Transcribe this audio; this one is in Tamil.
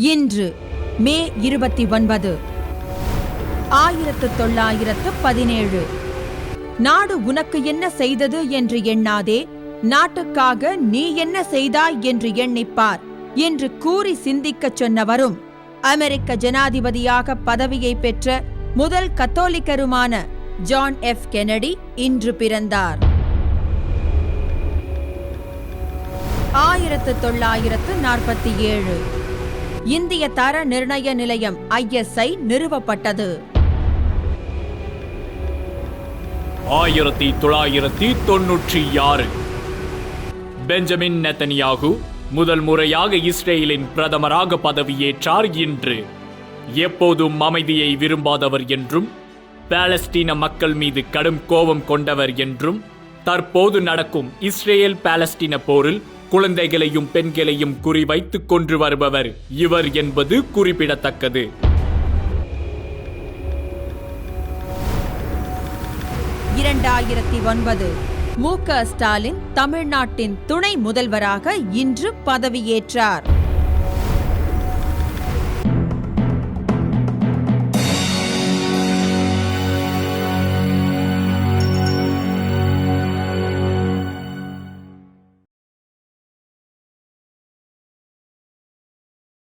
இன்று மே இருபத்தி ஒன்பது ஆயிரத்து தொள்ளாயிரத்து பதினேழு. நாடு உனக்கு என்ன செய்தது என்று எண்ணாதே நாட்டுக்காக நீ என்ன செய்தாய் என்று எண்ணிப்பார் என்று கூறி சிந்திக்கச் சொன்னவரும் அமெரிக்க ஜனாதிபதியாக பதவியை பெற்ற முதல் கத்தோலிக்கருமான ஜான் எஃப் கெனடி இன்று பிறந்தார். ஆயிரத்து தொள்ளாயிரத்து நாற்பத்தி ஏழு. இந்திய தர நிர்ணய நிலையம் ஐஎஸ்ஐ நிறுவப்பட்டது. ஆயிரத்தி தொள்ளாயிரத்தி தொன்னூற்றி ஆறு. பெஞ்சமின் நெத்தனியாகு முதல் முறையாக இஸ்ரேலின் பிரதமராக பதவியேற்றார் இன்று. எப்போதும் அமைதியை விரும்பாதவர் என்றும் பாலஸ்தீன மக்கள் மீது கடும் கோபம் கொண்டவர் என்றும் தற்போது நடக்கும் இஸ்ரேல் பாலஸ்தீன போரில் குழந்தைகளையும் பெண்களையும் குறிவைத்துக் கொன்று வருபவர் இவர் என்பது குறிப்பிடத்தக்கது. இரண்டாயிரத்தி ஒன்பது மு க ஸ்டாலின் தமிழ்நாட்டின் துணை முதல்வராக இன்று பதவியேற்றார்.